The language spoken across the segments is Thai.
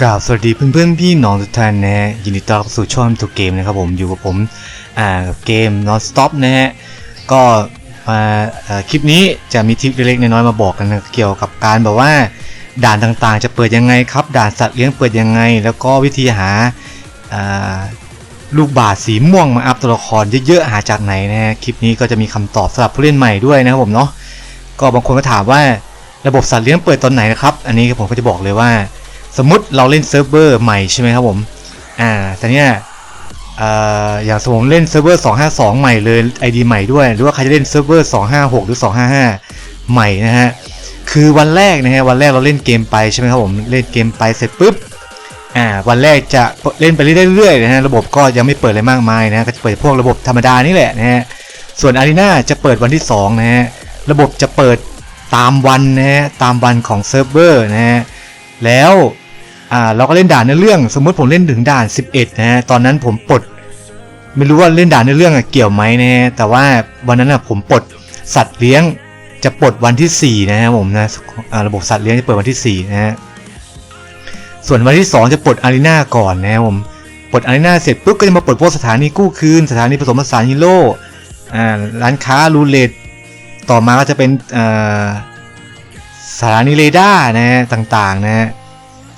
กราบสวัสดีเพื่อนเพื่อนพี่น้องทุกท่านนะฮะยินดีต้อนรับสู่ช่องตัวเกมนะครับผมอยู่กับผมอ่ากับเกม non stop นะฮะก็มาคลิปนี้จะมีทิปเล็กๆน้อยๆมาบอกกันนะเกี่ยวกับการแบบว่า ด่านต่างๆ จะเปิดยังไงครับ ด่านสัตว์เลี้ยงเปิดยังไง แล้วก็วิธีหาลูกบาศก์สีม่วงมาอัพตัวละครเยอะๆหาจากไหนนะฮะคลิปนี้ก็จะมีคำตอบสำหรับผู้เล่นใหม่ด้วยนะครับผมเนาะก็บางคนก็ถามว่าระบบสัตว์เลี้ยงเปิดตอนไหนนะครับ อันนี้ผมก็จะบอกเลยว่า สมมติเราเล่นเซิร์ฟเวอร์ใหม่ใช่ไหมครับผม อ่า แต่เนี้ยเอ่ออย่างสมมติเล่นเซิร์ฟเวอร์ 252 ใหม่เลย ID ใหม่ด้วย หรือว่าใครจะเล่นเซิร์ฟเวอร์ 256 หรือ 255 ใหม่นะฮะ คือวันแรกนะฮะ วันแรกเราเล่นเกมไปใช่ไหมครับผม เล่นเกมไปเสร็จปุ๊บ อ่า วันแรกจะเล่นไปเรื่อยๆนะฮะ ระบบก็ยังไม่เปิดอะไรมากมายนะ ก็จะเปิดพวกระบบธรรมดานี่แหละนะฮะ ส่วนอารีนาจะเปิดวันที่ 2 นะฮะ ระบบจะเปิดตามวันนะฮะ ตามวันของเซิร์ฟเวอร์นะฮะ แล้ว อ่าเราก็เล่นด่านในเรื่อง สมมติผมเล่นถึงด่าน 11นะฮะตอนนั้นผมปลด ไม่รู้ว่าเล่นด่านในเรื่องอะเกี่ยวไหมนะฮะแต่ว่าวันนั้นอะผมปลดสัตว์เลี้ยงจะปลดวันที่4นะครับผมนะระบบสัตว์เลี้ยงจะเปิดวันที่4นะฮะส่วนวันที่ 2 จะปลดอารีนาก่อนนะครับผมปลดอารีนาเสร็จปุ๊บก็จะมาปลดพวกสถานีกู้คืน สถานีผสมผสานฮีโร่ร้านค้ารูเลตต่อมาก็จะเป็นสถานีเรดาร์นะฮะต่างๆนะฮะ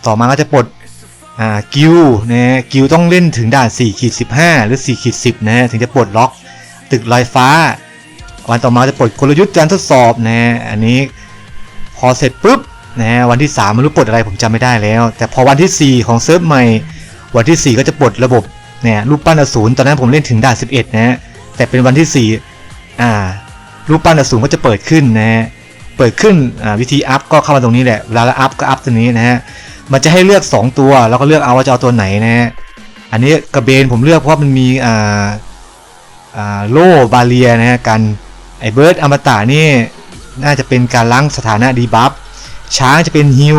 ต่อมาก็จะปลดอ่ากิลนะกิลต้องเล่นถึงด่าน4ขีด15 หรือ4ขีด10นะฮะถึงจะปลดล็อกตึกลอยฟ้า วันต่อมาจะปลดกลยุทธ์การทดสอบนะอันนี้พอเสร็จปุ๊บนะฮะวันที่ 3 ไม่รู้ปลดอะไรผมจำไม่ได้แล้ว แต่พอวันที่ 4 ของเซิร์ฟใหม่ วันที่ 4 ก็จะปลดระบบเนี่ยรูปปั้นอสูรตอนนั้นผมเล่นถึงด่าน11 นะฮะแต่เป็นวันที่4อ่ารูปปั้นอสูรก็จะเปิดขึ้นนะเปิดขึ้นวิธีอัพก็เข้ามาตรงนี้แหละเวลาอัพก็อัพตัวนี้นะฮะ มันจะให้เลือก 2 ตัว แล้วก็เลือกเอาว่าจะเอาตัวไหนนะฮะอันนี้กระเบนผมเลือกเพราะมันมีอ่าอ่าโล่บาเลียนะฮะกันไอเบิร์ดอมตะนี่น่าจะเป็นการล้างสถานะดีบัฟช้างจะเป็นฮิล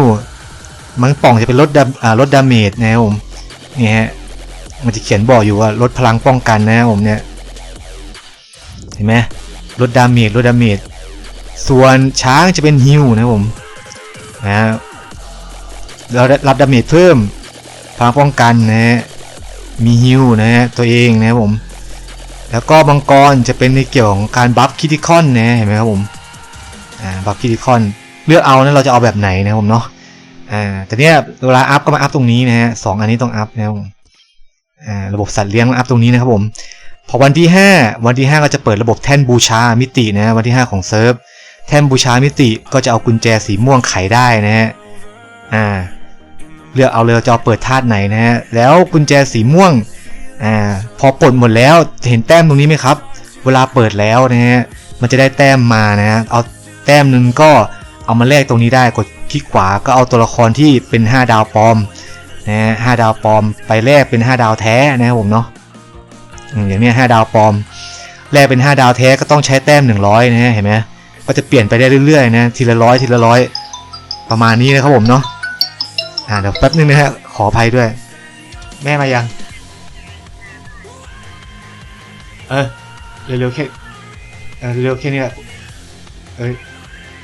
มังป่องจะเป็นลดดาลดดาเมจนะครับผมนี่ฮะมันจะเขียนบอกอยู่ว่าลดพลังป้องกันนะครับผมเนี่ยเห็นไหมลดดาเมจลดดาเมจส่วนช้างจะเป็นฮิวนะครับผมนะ เราได้รับดาเมจเพิ่มพลังป้องกันนะฮะมีฮิวนะฮะตัวเองนะครับผม แล้วก็มังกรจะเป็นในเกี่ยวของการบัฟคิติคอนนะเห็นไหมครับผมอ่าบัฟคิติคอนเลือกเอานะเราจะเอาแบบไหนนะครับผมเนาะอ่าแต่เนี้ยเวลาอัพก็มาอัพตรงนี้นะฮะสองอันนี้ต้องอัพนะครับผมอ่าระบบสัตว์เลี้ยงอัพตรงนี้นะครับผมพอวันที่ 5 วันที่ 5 ก็จะเปิดระบบแท่นบูชามิตินะวันที่ 5 ของเซิร์ฟแท่นบูชามิติก็จะเอากุญแจสีม่วงไขได้นะฮะอ่า เลือกเอาเลยจะเอเปิดธาตุไหนนะฮะแล้วกุญแจสีม่วงอ่าพอปลดหมดแล้วเห็นแต้มตรงนี้ไหมครับ เวลาเปิดแล้วนะฮะมันจะได้แต้มมานะฮะเอาแต้มนึงก็เอามาแลกตรงนี้ได้กดคลิกขวาก็เอาตัวละครที่เป็น 5 ดาวปลอมนะฮะห้าดาวปลอมไปแลกเป็น 5 ดาวแท้นะครับผมเนาะอืมอย่างเนี้ยห้าดาวปลอมแลกเป็น 5 ดาวแท้ก็ต้องใช้แต้ม 100 นะฮะเห็นไหมก็จะเปลี่ยนไปได้เรื่อยๆนะทีละร้อยทีละร้อยประมาณนี้นะครับผมเนาะ อ่าเดี๋ยวแป๊บนึงนะฮะขออภัยด้วย แม่มายัง เออเร็วๆแค่เออเร็วๆแค่นี้แหละเอ้ย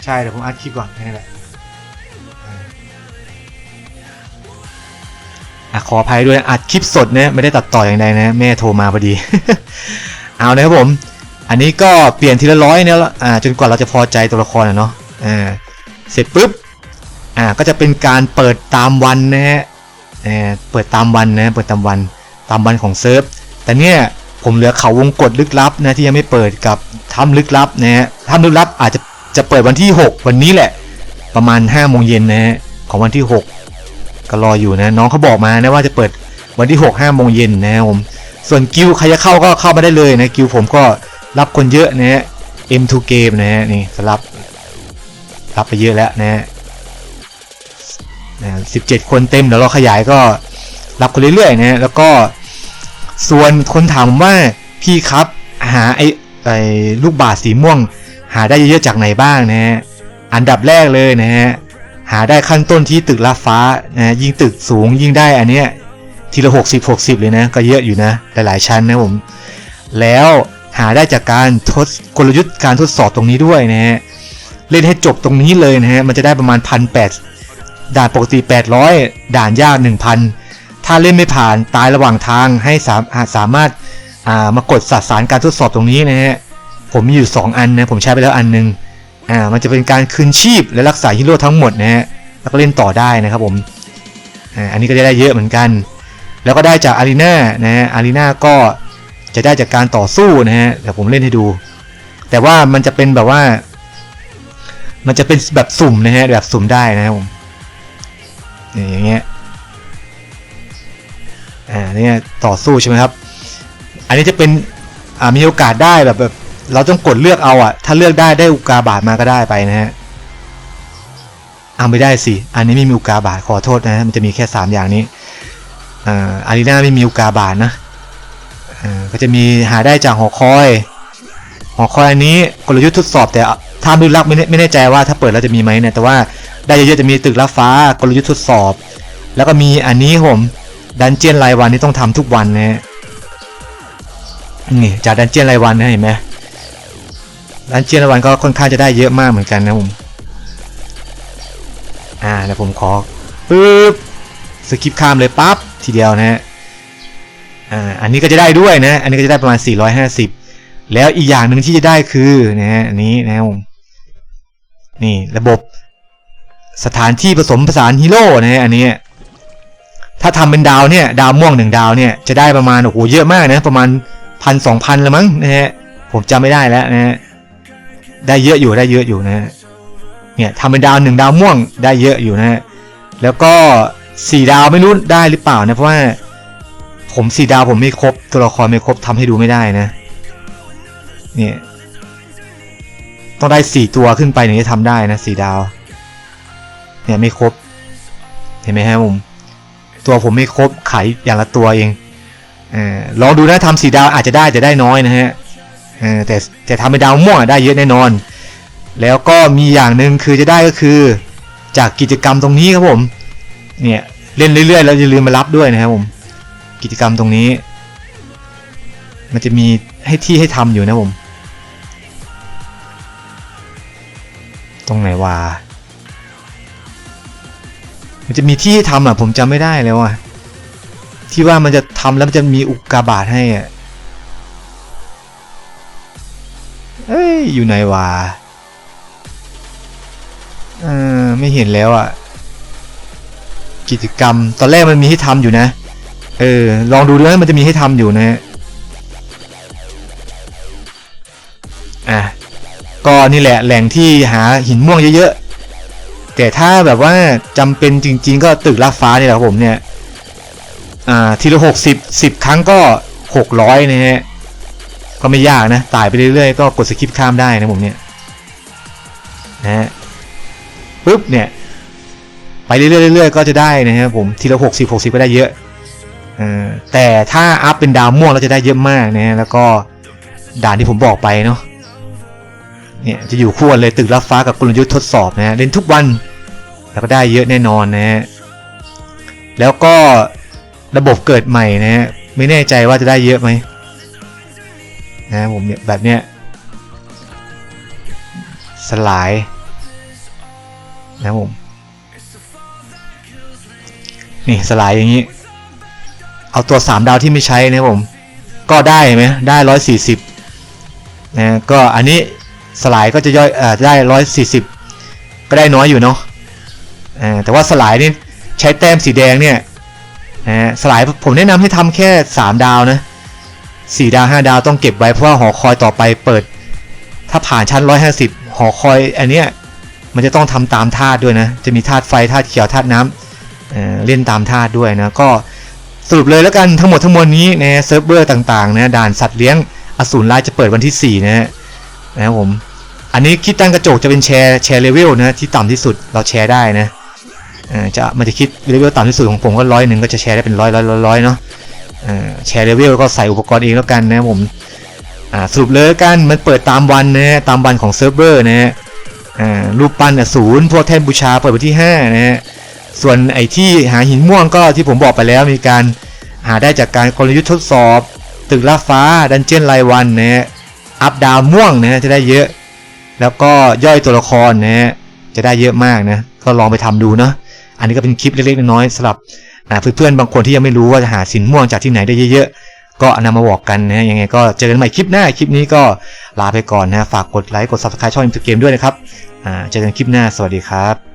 ใช่เดี๋ยวผมอัดคลิปก่อนแค่นี้แหละอะขออภัยด้วยอัดคลิปสดนะไม่ได้ตัดต่ออย่างใดนะแม่โทรมาพอดี เอานะครับผม อันนี้ก็เปลี่ยนทีละร้อยเนี่ยละอ่าจนกว่าเราจะพอใจตัวละครอะเนาะอ่าเสร็จปุ๊บ อ่าก็จะเป็นการเปิดตามวันนะฮะอ่าเปิดตามวันนะเปิดตามวันตามวันของเซิร์ฟแต่เนี่ยผมเหลือเขาวงกฏลึกลับนะที่ยังไม่เปิดกับถ้ำลึกลับนะฮะถ้ำลึกลับอาจจะจะเปิดวันที่ 6 วันนี้แหละ ประมาณ5โมงเย็นนะฮะของวันที่ 6 ก็รออยู่นะ น้องเขาบอกมานะว่าจะเปิดวันที่ 6 5โมงเย็นนะผมส่วนกิวใครจะเข้าก็เข้ามาได้เลยนะกิวผมก็รับคนเยอะนะฮะ M2 Game นะฮะนี่สรับรับไปเยอะแล้วนะฮะ สิบเจ็ดคนเต็มเดี๋ยวเราขยายก็รับคนเรื่อยๆนะแล้วก็ส่วนคนถามว่าพี่ครับหาไอ้ไอ้ลูกบาศสีม่วง หาได้เยอะๆจากไหนบ้างนะฮะอันดับแรกเลยนะฮะหาได้ขั้นต้นที่ตึกลาฟ้านะยิ่งตึกสูงยิ่งได้อันเนี้ยทีละหกสิบหกสิบเลยนะ ก็เยอะอยู่นะ หลายๆชั้นนะผม แล้วหาได้จากการทดกลยุทธ์การทดสอบตรงนี้ด้วยนะฮะเล่นให้จบตรงนี้เลยนะฮะมันจะได้ประมาณพันแปด ด่านปกติ 800 ด่านยาก 1,000 ถ้าเล่นไม่ผ่านตายระหว่างทางให้สามารถสามารถอ่ามากดสสารการทดสอบตรงนี้นะฮะผมมีอยู่ 2 อันนะผมใช้ไปแล้วอันหนึงอ่ามันจะเป็นการคืนชีพและรักษาฮีโร่ทั้งหมดนะฮะแล้วก็เล่นต่อได้นะครับผมอ่าอันนี้ก็จะได้เยอะเหมือนกัน แล้วก็ได้จากอารีนานะฮะอารีนาก็จะได้จากการต่อสู้นะฮะเดี๋ยวผมเล่นให้ดู แต่ว่ามันจะเป็นแบบว่า มันจะเป็นแบบสุ่มนะฮะแบบสุ่มได้นะครับผม เนี่ยอย่างเงี้ยอ่าเนี่ยต่อสู้ใช่ไหมครับ อันนี้จะเป็นอ่ามีโอกาสได้แบบแบบเราต้องกดเลือกเอาอะถ้าเลือกได้ได้อุกาบาทมาก็ได้ไปนะฮะเอาไม่ได้สิ อันนี้ไม่มีอุกาบาทขอโทษนะฮะมันจะมีแค่สามอย่างนี้อ่าอารีนาไม่มีอุกาบาทนะอ่าก็จะมีหาได้จากหอคอยหอคอยอันนี้กลยุทธ์ทดสอบแต่ถ้าดูลักไม่ไม่แน่ใจว่าถ้าเปิดแล้วจะมีไหมเนี่ยแต่ว่า ได้เยอะๆจะมีตึกลับฟ้ากลยุทธ์ทดสอบ แล้วก็มีอันนี้ผมดันเจียนรายวันที่ต้องทำทุกวันนะฮะนี่จากดันเจียนรายวันนะเห็นไหมดันเจียนรายวันก็ค่อนข้างจะได้เยอะมากเหมือนกันนะผมอ่าเดี๋ยวผมขอปึ๊บสกิปข้ามเลยปั๊บทีเดียวนะฮะอ่าอันนี้ก็จะได้ด้วยนะ อันนี้ก็จะได้ประมาณ 450 แล้วอีกอย่างหนึ่งที่จะได้คือนะฮะอันนี้นะครับผมนี่ระบบ สถานที่ผสมผสานฮีโร่นะอันนี้ถ้าทำเป็นดาวเนี่ยดาวม่วงหนึ่งดาวเนี่ยจะได้ประมาณโอ้โหเยอะมากนะประมาณพันสองพันละมั้งนะฮะผมจำไม่ได้แล้วนะฮะได้เยอะอยู่ได้เยอะอยู่นะฮะเนี่ยทำเป็นดาวหนึ่งดาวม่วงได้เยอะอยู่นะฮะแล้วก็สี่ดาวไม่รู้ได้หรือเปล่านะเพราะว่าผมสี่ดาวผมไม่ครบตัวละครไม่ครบทำให้ดูไม่ได้นะเนี่ยต้องได้สี่ตัวขึ้นไปถึงจะทำได้นะสี่ดาว เนี่ยไม่ครบ เห็นไหมฮะผมตัวผมไม่ครบไขอย่างละตัวเองเออลองดูนะทำสีดาวอาจจะได้แต่ได้น้อยนะฮะเออแต่แต่ทำเป็นดาวม่วงอะได้เยอะแน่นอน แล้วก็มีอย่างหนึ่งคือจะได้ก็คือ จากกิจกรรมตรงนี้ครับผมเนี่ยเล่นเรื่อยๆแล้วอย่าลืมมารับด้วยนะครับผมกิจกรรมตรงนี้ มันจะมีให้ที่ให้ทำอยู่นะผม ตรงไหนวะ มันจะมีที่ทำอะ ผมจำไม่ได้แล้วอะ ที่ว่ามันจะทำแล้วมันจะมีอุกกาบาตให้อะ เอ้ย อยู่ไหนวะเออไม่เห็นแล้วอะ กิจกรรม ตอนแรกมันมีให้ทำอยู่นะ เออ ลองดูด้วยมันจะมีให้ทำอยู่นะฮะอะก็นี่แหละแหล่งที่หาหินม่วงเยอะๆ แต่ถ้าแบบว่าจำเป็นจริง ๆ ก็ตึกลาฟ้านี่แหละครับผมเนี่ยอ่าทีละหกสิบสิบครั้งก็หกร้อยนะฮะก็ไม่ยากนะตายไปเรื่อยๆก็กดสกิปข้ามได้นะผมเนี่ยนะฮะปุ๊บเนี่ยไปเรื่อยๆก็จะได้นะครับผมทีละหกสิบหกสิบก็ได้เยอะแต่ถ้าอัพเป็นดาวม่วงเราจะได้เยอะมากนะแล้วก็ด่านที่ผมบอกไปเนาะ เนี่ยจะอยู่คู่กันเลยตึกรับฟ้ากับกลยุทธ์ทดสอบนะฮะเล่นทุกวันแล้วก็ได้เยอะแน่นอนนะฮะแล้วก็ระบบเกิดใหม่นะฮะไม่แน่ใจว่าจะได้เยอะไหมนะผมเนี่ยแบบเนี้ยสลายนะผมนี่สลายอย่างนี้ เอาตัวสามดาวที่ไม่ใช้นะผม ก็ได้ไหมได้ร้อยสี่สิบนะก็อันนี้ สลายก็จะย่อยเอ่อได้ร้อยสี่สิบก็ได้น้อยอยู่เนาะแต่ว่าสลายนี่ใช้แต้มสีแดงเนี่ยนะสลายผมแนะนำให้ทำแค่ 3 ดาวนะ4ดาว5ดาวต้องเก็บไว้เพราะว่าหอคอยต่อไปเปิด ถ้าผ่านชั้น150หอคอยอันเนี้ยมันจะต้องทำตามธาตุด้วยนะ จะมีธาตุไฟธาตุเขียวธาตุน้ำเเล่นตามธาตุด้วยนะ ก็สรุปเลยแล้วกันทั้งหมดทั้งมวลนี้ในเซิร์ฟเวอร์ต่างๆนะด่านสัตว์เลี้ยงอสูรร้ายจะเปิดวันที่4นะฮะ นะครับผม อันนี้คิดตั้งกระจกจะเป็นแชร์แชร์เลเวลนะที่ต่ำที่สุดเราแชร์ได้นะอ่าจะมันจะคิดเลเวลต่ำที่สุดของผมก็ร้อยหนึ่งก็จะแชร์ได้เป็นร้อยร้อยร้อยเนาะอ่าแชร์เลเวลก็ใส่อุปกรณ์เองแล้วกันนะครับผมอ่าสรุปเลยกันมันเปิดตามวันนะฮะตามวันของเซิร์ฟเวอร์นะฮะอ่ารูปปั้นศูนย์พวกแท่นบูชาเปิดวันที่ 5 นะฮะส่วนไอ้ที่หาหินม่วงก็ที่ผมบอกไปแล้วมีการหาได้จากการกลยุทธ์ทดสอบ ตึกล่าฟ้าดันเจียนรายวันนะฮะ อัพดาวม่วงนะฮะจะได้เยอะ แล้วก็ย่อยตัวละครนะฮะจะได้เยอะมากนะก็ลองไปทำดูเนาะอันนี้ก็เป็นคลิปเล็กๆน้อยๆสำหรับเพื่อนๆบางคนที่ยังไม่รู้ว่าจะหาสินม่วงจากที่ไหนได้เยอะๆก็นำมาบอกกันนะยังไงก็เจอกันใหม่คลิปหน้าคลิปนี้ก็ลาไปก่อนนะฝากกดไลค์กด subscribe ช่อง m ิมเกมด้วยนะครับเจอกันคลิปหน้าสวัสดีครับ